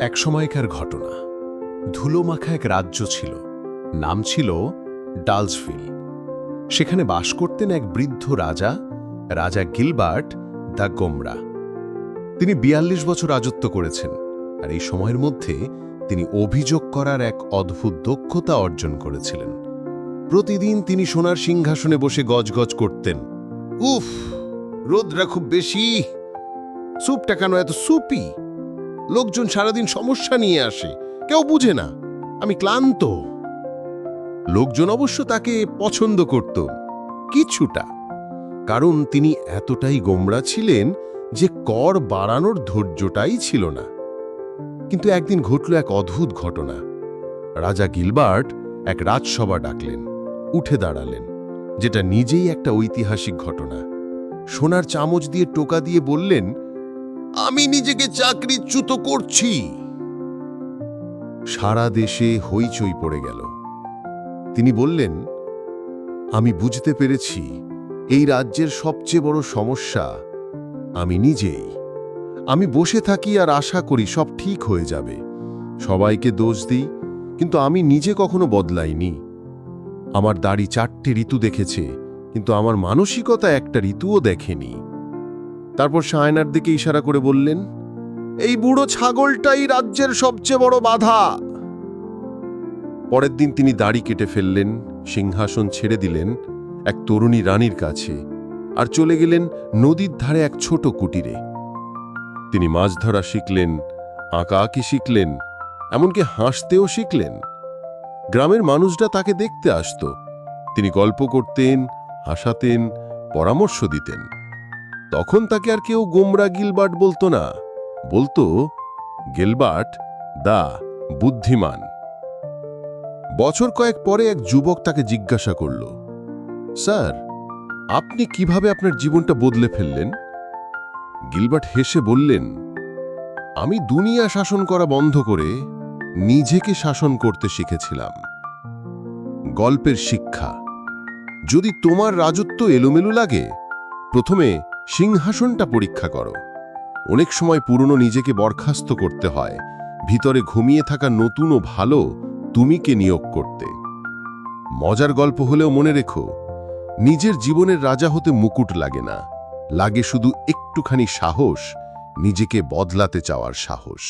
এক সময়কার ঘটনা। ধুলোমাখা এক রাজ্য ছিল। নাম ছিল ডালসভিল। সেখানে বাস করতেন এক বৃদ্ধ রাজা রাজা গিলবার্ট দ্য গোমরা। তিনি বিয়াল্লিশ বছর রাজত্ব করেছেন আর এই সময়ের মধ্যে তিনি অভিযোগ করার এক অদ্ভুত দক্ষতা অর্জন করেছিলেন। প্রতিদিন তিনি সোনার সিংহাসনে বসে গজগজ করতেন। উফ, রোদরা খুব বেশি। স্যুপটা কেন এত সুপি? লোকজন সারাদিন সমস্যা নিয়ে আসে। কেউ বুঝে না। আমি ক্লান্ত। লোকজন অবশ্য তাকে পছন্দ করত। কিছুটা। কারণ তিনি এতটাই গোমরা ছিলেন যে কর বাড়ানোর ধৈর্যটাই ছিল না। কিন্তু একদিন ঘটল এক অদ্ভুত ঘটনা। রাজা গিলবার্ট এক রাজসভা ডাকলেন, উঠে দাঁড়ালেন, যেটা নিজেই একটা ঐতিহাসিক ঘটনা। সোনার চামচ দিয়ে টোকা দিয়ে বললেন আমি নিজেকে চাকরিচ্যুত করছি। সারা দেশে হইচই পড়ে গেল। তিনি বললেন, আমি বুঝতে পেরেছি, এই রাজ্যের সবচেয়ে বড় সমস্যা আমি নিজেই। আমি বসে থাকি আর আশা করি সব ঠিক হয়ে যাবে। সবাইকে দোষ দিই, কিন্তু আমি নিজে কখনো বদলাইনি। আমার দাড়ি চারটে ঋতু দেখেছে, কিন্তু আমার মানসিকতা একটা ঋতুও দেখেনি। তারপর সায়নার দিকে ইশারা করে বললেন, এই বুড়ো ছাগলটাই রাজ্যের সবচেয়ে বড় বাধা। পরের দিন তিনি দাড়ি কেটে ফেললেন, সিংহাসন ছেড়ে দিলেন এক তরুণী রানীর কাছে আর চলে গেলেন নদীর ধারে এক ছোট কুটিরে। তিনি মাছ ধরা শিখলেন, আঁকা আঁকি শিখলেন, এমনকি হাসতেও শিখলেন। গ্রামের মানুষরা তাকে দেখতে আসত। তিনি গল্প করতেন, হাসাতেন, পরামর্শ দিতেন। তখন তাকে আর কেউ গোমরা গিলবার্ট বলতো না। বলতো, গিলবার্ট দা বুদ্ধিমান। বছর কয়েক পরে এক যুবক তাকে জিজ্ঞাসা করল, স্যার, আপনি কীভাবে আপনার জীবনটা বদলে ফেললেন? গিলবার্ট হেসে বললেন, আমি দুনিয়া শাসন করা বন্ধ করে নিজেকে শাসন করতে শিখেছিলাম। গল্পের শিক্ষা। যদি তোমার রাজত্ব এলোমেলো লাগে, প্রথমে সিংহাসনটা পরীক্ষা করো। অনেক সময় পুরনো নিজেকে বরখাস্ত করতে হয়। ভিতরে ঘুমিয়ে থাকা নতুন ও ভালো তুমিকে নিয়োগ করতে। মজার গল্প হলেও মনে রেখো, নিজের জীবনের রাজা হতে মুকুট লাগে না। লাগে শুধু একটুখানি সাহস, নিজেকে বদলাতে চাওয়ার সাহস।